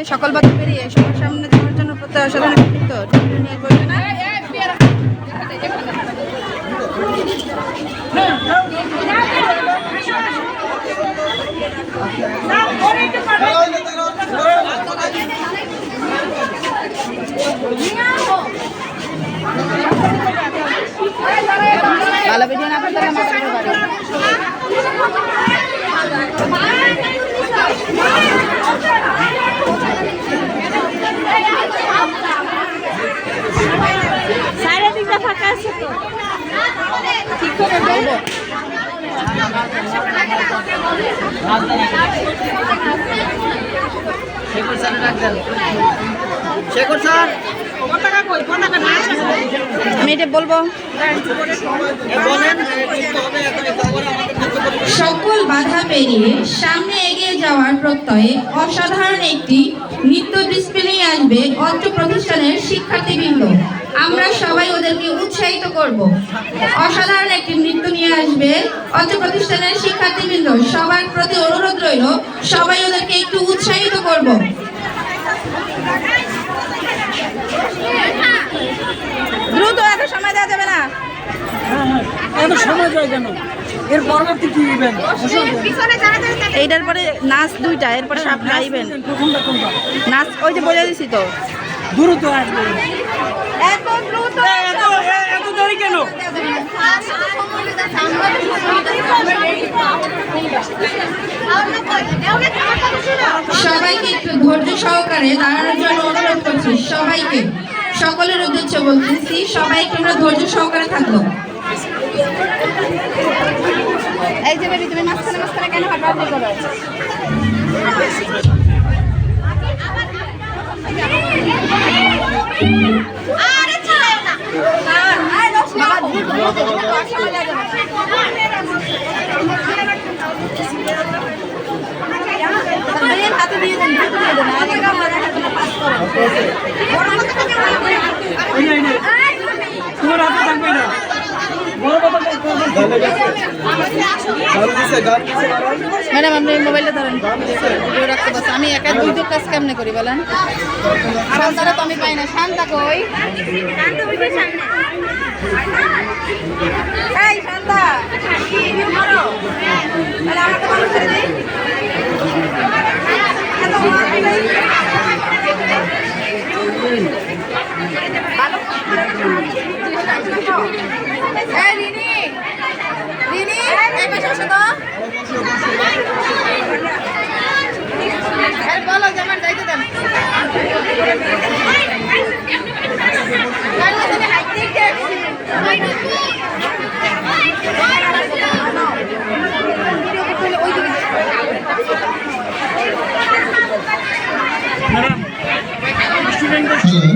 যে, সকল বাদ পেরিয়ে সবার সামনে তোমার জন্য প্রত্যয় অসাধারণ হলে বাড়ি। চারিদিকটা ফাঁকা আছে তো ঠিক করে বলব শেখর স্যার রাখবেন শেখর স্যার আমি এটা বলব। সকল বাধা পেরিয়ে সামনে এগিয়ে যাওয়ার প্রত্যয়ে অসাধারণ একটি নৃত্য ডিসপ্লে আসবে অত্র প্রতিষ্ঠানের শিক্ষার্থীবৃন্দ। আমরা সবাই ওদেরকে উৎসাহিত করব। অসাধারণ একটি নৃত্য নিয়ে আসবে অত্র প্রতিষ্ঠানের শিক্ষার্থীবৃন্দ। সবার প্রতি অনুরোধ রইল, সবাই ওদেরকে একটু উৎসাহিত করব। দ্রুত এত সময় দেওয়া যাবে না। এত সময় যায় কেন? এর পরবর্তী কি ইভেন্ট এইটার পরে নাচ দুইটা এরপরে সব গাইবেন প্রথমটা কোনটা নাচ ওই যে বলে দিছি তো। দ্রুত আসবে। এত দ্রুত এত এত দেরি কেন? সবাইকে একটু ধৈর্য সহকারে দাঁড়ানোর জন্য অনুরোধ করছি সবাইকে। সকলের উদ্দেশ্য বলতেছি সবাইকে আমরা ধৈর্য সহকারে থাকব। এই যে বেবি তুমি মাঝখানে মাঝখানে কেন হাঁটাহাঁটি করো? বাবা, দ্রুত, দ্রুত, দ্রুত, আর সময় দেওয়া যাবে না। ভাইয়ের হাতে দিয়ে দেন দ্রুত দিয়ে দেন আর একটা আমার হাতে পাস করো এই নে, এই নে। তোমার হাতে থাকবে না ম্যাডাম, আপনি মোবাইলটা ধরেন। রাখতে পারছি। আমি একা দুই দুইটো কাজ কেমনে করি বলেন? শান্তারা তো আমি পাই না। শান্তা কই? শান্তা, ভিডিও করো তাহলে আমাকে ভালো করে দিই এত মার দিলেই। ভালো এই রিনি রিনি এই তো আরে বলো যে আমার যাইতে দেন কালকে তুমি হাঁটতে দেখতে আসছি। ওই দিকে ম্যাডাম স্টুডেন্টদের হ্যালো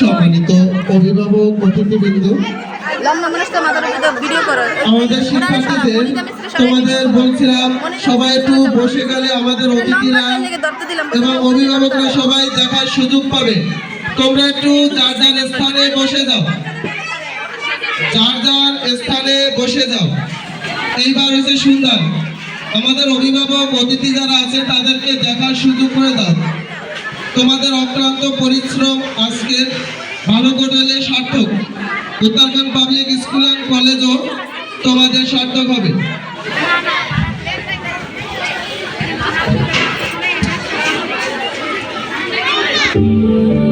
সম্মানিত অভিভাবক অতিথিবৃন্দ। তোমরা একটু স্থানে বসে স্থানে বসে এইবার হচ্ছে সুন্দর। আমাদের অভিভাবক অতিথি যারা আছে, তাদেরকে দেখার সুযোগ করে দাও। তোমাদের অক্লান্ত পরিশ্রম আজকের ভালো কোটালে সার্থক। উত্তরাখণ্ড পাবলিক স্কুল অ্যান্ড কলেজও তোমাদের সার্থক হবে।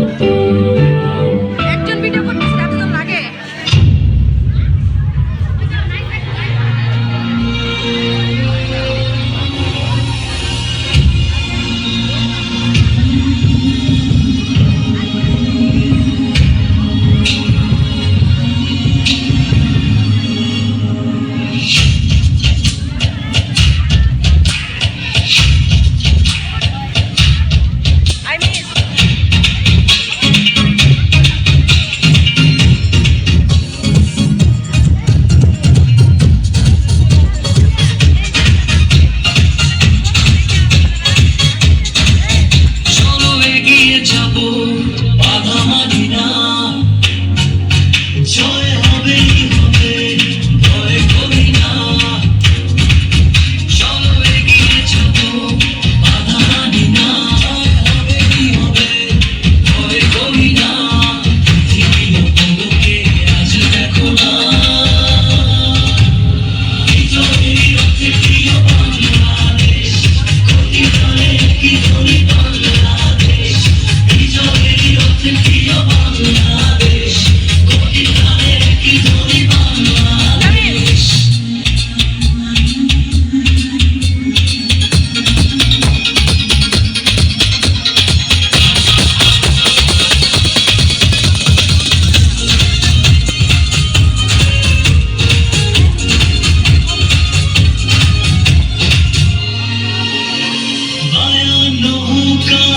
একজন go.